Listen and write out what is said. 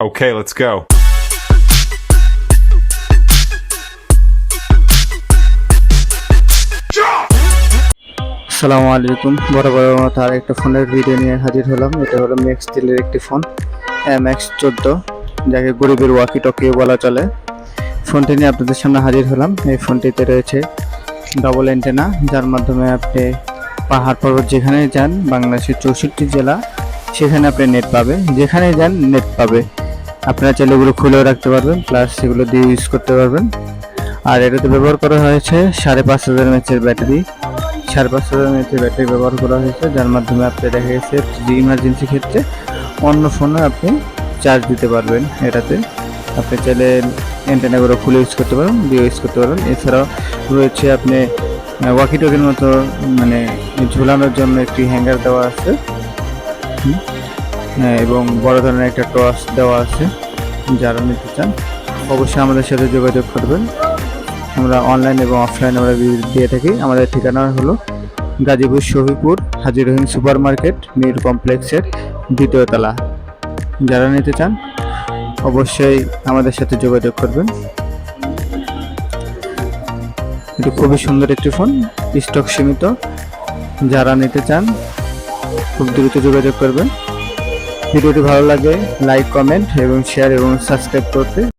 Okay, let's go. আসসালামু আলাইকুম। বড় মতো আর একটা ফোনের ভিডিও নিয়ে হাজির হলাম। এটা হলো ম্যাক্স তেলের একটি ফোন এম এক্স চোদ্দ যাকে গরিবের ওয়াকি টকিও বলা চলে। ফোনটি নিয়ে আপনাদের সামনে হাজির হলাম। এই ফোনটিতে রয়েছে ডবল অ্যান্টেনা যার মাধ্যমে আপনি পাহাড় পর্বত যেখানে যান বাংলাদেশের চৌষট্টি জেলা সেখানে আপনি নেট পাবে। যেখানে যান নেট পাবে। আপনারা চাইলে এগুলো খুলেও রাখতে পারবেন প্লাস সেগুলো দিয়ে ইউজ করতে পারবেন। আর এটাতে ব্যবহার করা হয়েছে সাড়ে পাঁচ হাজার এমএচের ব্যাটারি সাড়ে পাঁচ হাজার এমএচের ব্যাটারি ব্যবহার করা হয়েছে, যার মাধ্যমে আপনি দেখা গেছে ইমার্জেন্সি ক্ষেত্রে অন্য ফোনে আপনি চার্জ দিতে পারবেন এটাতে। আপনি চাইলে অ্যান্টেনাগুলো খুলে ইউজ করতে পারেন দিয়ে ইউজ করতে পারেন এছাড়াও রয়েছে আপনি ওয়াকি টকের মতো মানে ঝুলানোর জন্য একটি হ্যাঙ্গার দেওয়া আছে। এবং বড় ধরনের একটা টস দেওয়া আছে, যারা নিতে চান। অবশ্যই আমাদের সাথে যোগাযোগ করবেন। আমরা অনলাইন এবং অফলাইন আমরা দিয়ে থাকি। আমাদের ঠিকানা হলো গাজীপুর শহীদপুর, হাজির রহিম সুপার মার্কেট মির কমপ্লেক্সের দ্বিতীয় তলা। যারা নিতে চান, অবশ্যই আমাদের সাথে যোগাযোগ করবেন। এটি খুবই সুন্দর একটি ফোন, স্টক সীমিত। যারা নিতে চান, খুব দ্রুত যোগাযোগ করবেন। ভিডিওটি ভালো লাগে লাইক কমেন্ট এবং শেয়ার এবং সাবস্ক্রাইব করতে